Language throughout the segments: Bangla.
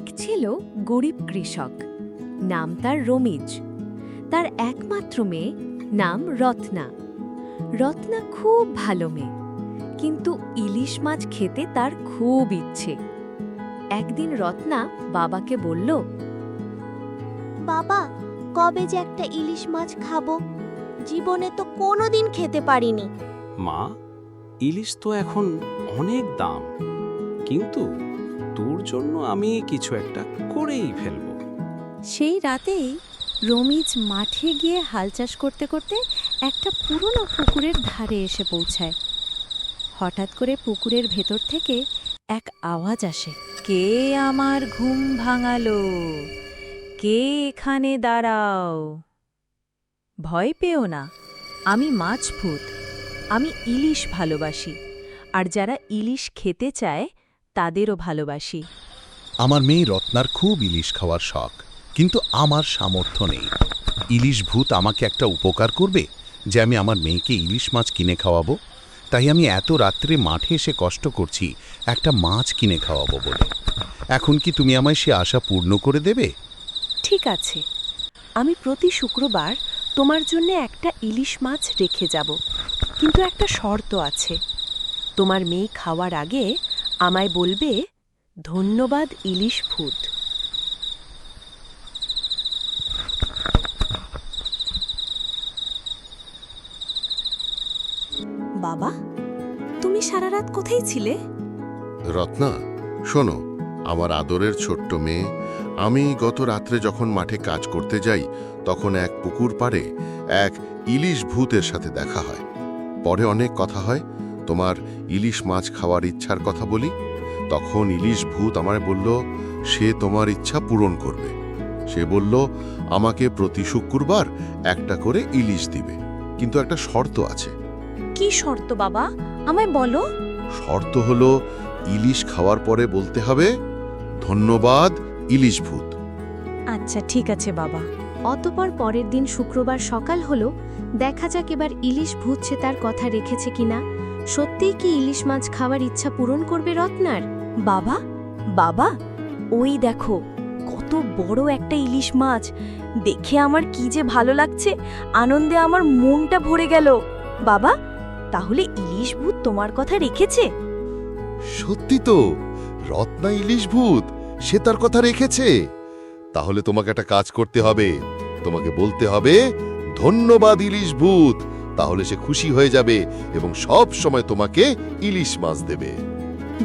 এক ছিল গরিব কৃষক। নাম তার রমিজ। তার একমাত্র মেয়ে নাম রত্না। রত্না খুব ভালো মেয়ে কিন্তু ইলিশ মাছ খেতে তার খুব ইচ্ছে। একদিন রত্না বাবাকে বলল বাবা কবে যে একটা ইলিশ মাছ খাব? জীবনে তো কোনোদিন খেতে পারিনি। মা ইলিশ তো এখন অনেক দাম কিন্তু তোর জন্য আমি কিছু একটা করেই ফেলব। সেই রাতেই রমিজ মাঠে গিয়ে হাল চাষ করতে করতে একটা পুরনো পুকুরের ধারে এসে পৌঁছায়। হঠাৎ করে পুকুরের ভেতর থেকে এক আওয়াজ আসে। কে আমার ঘুম ভাঙালো? কে এখানে দাঁড়াও? ভয় পেও না, আমি মাছ ভূত আমি ইলিশ ভালোবাসি। আর যারা ইলিশ খেতে চায় তাদেরও ভালোবাসি। আমার মেয়ে রত্নার খুব ইলিশ খাওয়ার শখ কিন্তু আমার সামর্থ্য নেই। ইলিশ ভূত আমাকে একটা উপকার করবে যে আমি আমার মেয়েকে ইলিশ মাছ কিনে খাওয়াবো? তাই আমি এত রাত্রে মাঠে এসে কষ্ট করছি একটা মাছ কিনে খাওয়াবো বলে। এখন কি তুমি আমায় সে আশা পূর্ণ করে দেবে? ঠিক আছে। আমি প্রতি শুক্রবার তোমার জন্য একটা ইলিশ মাছ রেখে যাব কিন্তু একটা শর্ত আছে। তোমার মেয়ে খাওয়ার আগে আমায় বলবে ধন্যবাদ ইলিশ ভূত। বাবা তুমি সারা রাত কোথায় ছিলে? রত্না শোনো আমার আদরের ছোট্ট মেয়ে আমি গত রাত্রে যখন মাঠে কাজ করতে যাই তখন এক পুকুর পাড়ে এক ইলিশ ভূতের সাথে দেখা হয়। পরে অনেক কথা হয় তোমার ইলিশ মাছ খাওয়ার ইচ্ছার কথা বলি? তখন ইলিশ ভূত আমায় বলল সে তোমার ইচ্ছা পূরণ করবে। সে বলল আমাকে প্রতি শুক্রবার একটা করে ইলিশ দিবে। কিন্তু একটা শর্ত আছে। কি শর্ত বাবা? আমায় বলো। শর্ত হলো ইলিশ খাওয়ার পরে বলতে হবে ধন্যবাদ ইলিশ ভূত। আচ্ছা ঠিক আছে বাবা। অতপর পরের দিন শুক্রবার সকাল হলো দেখা যাক এবার ইলিশ ভূত সে তার কথা রেখেছে কিনা। সত্যিই কি ইলিশ মাছ খাওয়ার ইচ্ছা পূরণ করবে রত্নার? বাবা বাবা ওই দেখো কত বড় একটা ইলিশ মাছ। দেখে আমার কি যে ভালো লাগছে আনন্দে আমার মনটা ভরে গেল। বাবা তাহলে ইলিশ ভূত তোমার কথা রেখেছে? সত্যি তো রত্না ইলিশ ভূত সে তার কথা রেখেছে। তাহলে তোমাকে একটা কাজ করতে হবে তোমাকে বলতে হবে ধন্যবাদ ইলিশ ভূত তাহলে সে খুশি হয়ে যাবে এবং সব সময় তোমাকে ইলিশ মাছ দেবে।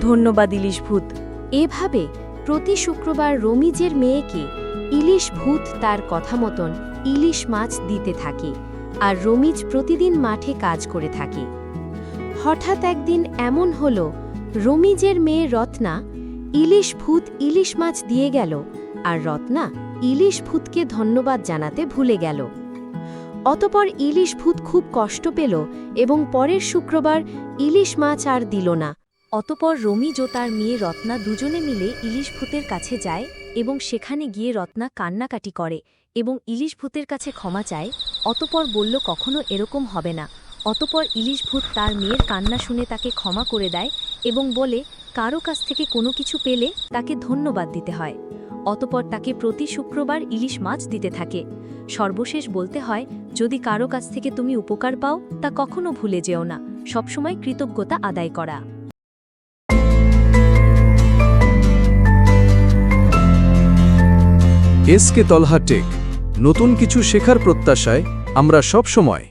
ধন্যবাদ, ইলিশ ভূত। এভাবে প্রতি শুক্রবার রমিজের মেয়েকে ইলিশ ভূত তার কথা মতন ইলিশ মাছ দিতে থাকে আর রমিজ প্রতিদিন মাঠে কাজ করে থাকে। হঠাৎ একদিন এমন হল, রমিজের মেয়ে রত্না ইলিশ ভূত ইলিশ মাছ দিয়ে গেল আর রত্না ইলিশ ভূতকে ধন্যবাদ জানাতে ভুলে গেল। অতপর ইলিশ ভূত খুব কষ্ট পেল এবং পরের শুক্রবার ইলিশ মাছ আর দিল না। অতপর রমিজ ও তার মেয়ে রত্না দুজনে মিলে ইলিশ ভূতের কাছে যায় এবং সেখানে গিয়ে রত্না কান্নাকাটি করে এবং ইলিশ ভূতের কাছে ক্ষমা চায়। অতপর বলল, কখনো এরকম হবে না। অতপর ইলিশ ভূত তার মেয়ের কান্না শুনে তাকে ক্ষমা করে দেয় এবং বলে, কারও কাছ থেকে কোনো কিছু পেলে তাকে ধন্যবাদ দিতে হয়। অতপর তাকে প্রতি শুক্রবার ইলিশ মাছ দিতে থাকে। সর্বশেষ বলতে হয়, যদি কারও কাছ থেকে তুমি উপকার পাও, তা কখনো ভুলে যেও না। সবসময় কৃতজ্ঞতা আদায় করা। এসকে তলহা টেক, নতুন কিছু শেখার প্রত্যাশায় আমরা সব সময়